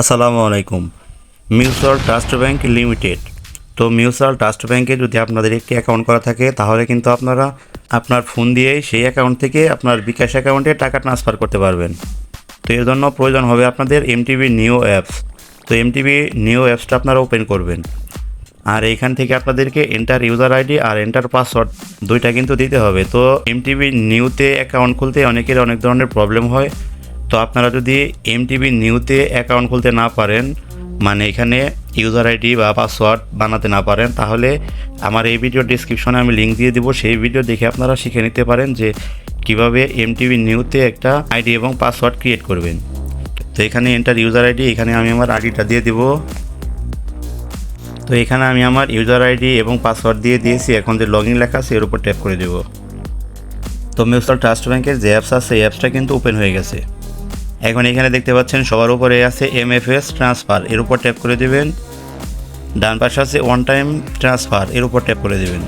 আসসালামু আলাইকুম। Mutual Trust Bank Limited. তো মিউচুয়াল ট্রাস্ট ব্যাংকে যদি আপনাদের একটি অ্যাকাউন্ট করা থাকে, তাহলে কিন্তু আপনারা আপনার ফোন দিয়েই সেই অ্যাকাউন্ট থেকে আপনার বিকাশ অ্যাকাউন্টে টাকা ট্রান্সফার করতে পারবেন। তো এর জন্য প্রয়োজন হবে আপনাদের এমটিভি নিউ অ্যাপস তো এমটিভি নিউ অ্যাপসটা আপনারা ওপেন করবেন। আর এইখান থেকে আপনাদেরকে এন্টার ইউজার আইডি আর এন্টার পাসওয়ার্ড দুইটা কিন্তু দিতে হবে। তো এমটিভি নিউতে অ্যাকাউন্ট খুলতে অনেকের অনেক ধরনের প্রবলেম হয়। তো আপনারা যদি এম এমটিভি নিউতে অ্যাকাউন্ট খুলতে না পারেন মানে এখানে ইউজার আইডি বা পাসওয়ার্ড বানাতে না পারেন, তাহলে আমার এই ভিডিও ডিসক্রিপশনে আমি লিঙ্ক দিয়ে দিব। সেই ভিডিও দেখে আপনারা শিখে নিতে পারেন যে কীভাবে এমটিভি নিউতে একটা আইডি এবং পাসওয়ার্ড ক্রিয়েট করবেন। তো এখানে এন্টার ইউজার আইডি এখানে আমি আমার আইডিটা দিয়ে দিব। তো এখানে আমি আমার ইউজার আইডি এবং পাসওয়ার্ড দিয়ে দিয়েছি। এখন যে লগ ইন লেখা আছে, এর উপর ট্যাপ করে দেব। তো মিউচুয়াল ট্রাস্ট ব্যাংকের যে অ্যাপস আছে, এই অ্যাপসটা কিন্তু ওপেন হয়ে গেছে। এখন এখানে দেখতে পাচ্ছেন, সবার উপরে আছে এমএফএস ট্রান্সফার এর উপর ট্যাপ করে দেবেন। ডান পাশে আছে ওয়ান টাইম ট্রান্সফার এর উপর ট্যাপ করে দেবেন।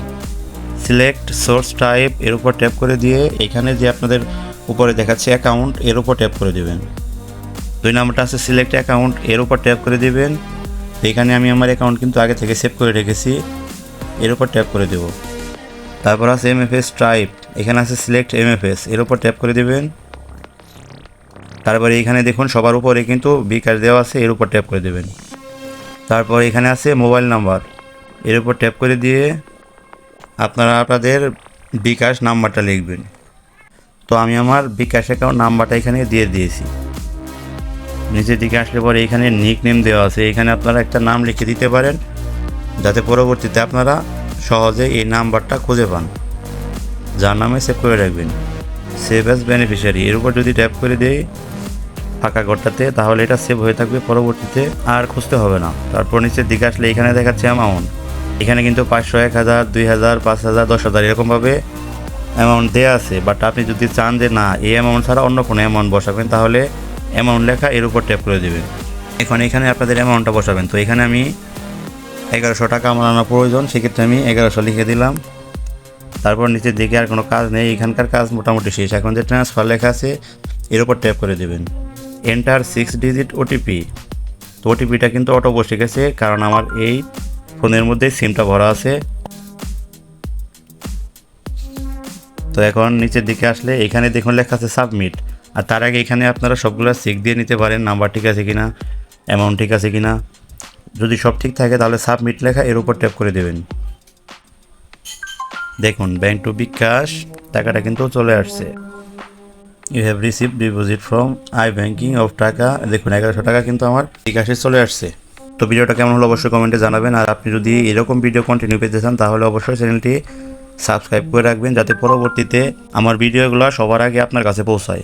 সিলেক্ট সোর্স টাইপের উপর ট্যাপ করে দিয়ে এখানে যে আপনাদের উপরে দেখাচ্ছে অ্যাকাউন্ট এর উপর ট্যাপ করে দেবেন। দুই নম্বরটা আছে সিলেক্ট অ্যাকাউন্ট এর উপর ট্যাপ করে দেবেন। এখানে আমি আমার অ্যাকাউন্ট কিন্তু আগে থেকে সেভ করে রেখেছি, এর উপর ট্যাপ করে দেব। তারপর আছে এমএফএস টাইপ এখানে আছে সিলেক্ট এমএফএস এর উপর ট্যাপ করে দেবেন। তারপরে এখানে দেখুন, সবার উপরে কিন্তু বিকাশ দেওয়া আছে, এর উপর ট্যাপ করে দেবেন। তারপর এখানে আছে মোবাইল নাম্বার এর উপর ট্যাপ করে দিয়ে আপনারা আপনাদের বিকাশ নাম্বারটা লিখবেন। তো আমি আমার বিকাশ অ্যাকাউন্ট নাম্বারটা এখানে দিয়ে দিয়েছি। নিচের দিকে আসলে পরে এখানে নিক নেম দেওয়া আছে। এখানে আপনারা একটা নাম লিখে দিতে পারেন, যাতে পরবর্তীতে আপনারা সহজে এই নাম্বারটা খুঁজে পান। যার নামে সেভ করে রাখবেন। সেভ অ্যাজ বেনিফিশিয়ারি এর উপর যদি ট্যাপ করে দেই ফাঁকা ঘরটাতে, তাহলে এটা সেভ হয়ে থাকবে পরবর্তীতে, আর খুঁজতে হবে না। তারপর নিচের দিকে আসলে এখানে দেখাচ্ছে অ্যামাউন্ট এখানে কিন্তু পাঁচশো, এক হাজার, দুই হাজার, পাঁচ হাজার, দশ হাজার এরকমভাবে অ্যামাউন্ট দেওয়া আছে। বাট আপনি যদি চান যে না, এই অ্যামাউন্ট ছাড়া অন্য কোনো অ্যামাউন্ট বসাবেন, তাহলে অ্যামাউন্ট লেখা এর উপর ট্যাপ করে দেবেন। এখন এখানে আপনাদের অ্যামাউন্টটা বসাবেন। তো এখানে আমি এগারোশো টাকা আমার আনা প্রয়োজন, সেক্ষেত্রে আমি এগারোশো লিখে দিলাম। তারপর নিচের দিকে আর কোনো কাজ নেই। এখানকার কাজ মোটামুটি শেষ। এখন যে ট্রান্সফার লেখা আছে, এর উপর ট্যাপ করে দেবেন। এন্টার সিক্স ডিজিট ওটিপি তো ওটিপিটা কিন্তু অটো বসে গেছে, কারণ আমার এই ফোনের মধ্যে সিমটা ভরা আছে। তো এখন নিচের দিকে আসলে এখানে দেখুন লেখা আছে সাবমিট আর তার আগে এখানে আপনারা সবগুলো চেক দিয়ে নিতে পারেন নাম্বার ঠিক আছে কিনা অ্যামাউন্ট ঠিক আছে কিনা। যদি সব ঠিক থাকে তাহলে সাবমিট লেখা এর উপর ট্যাপ করে দেবেন। দেখুন ব্যাংক টু বিকাশ, টাকাটা কিন্তু চলে আসছে। You have receive deposit from iBanking of taka. দেখুন, এগারোশো টাকা কিন্তু আমার বিকাশে চলে আসছে। তো ভিডিওটা কেমন হলো অবশ্যই কমেন্টে জানাবেন। আর আপনি যদি এরকম ভিডিও কন্টিনিউ পেতে চান, তাহলে অবশ্যই চ্যানেলটি সাবস্ক্রাইব করে রাখবেন, যাতে পরবর্তীতে আমার ভিডিওগুলো সবার আগে আপনার কাছে পৌঁছায়।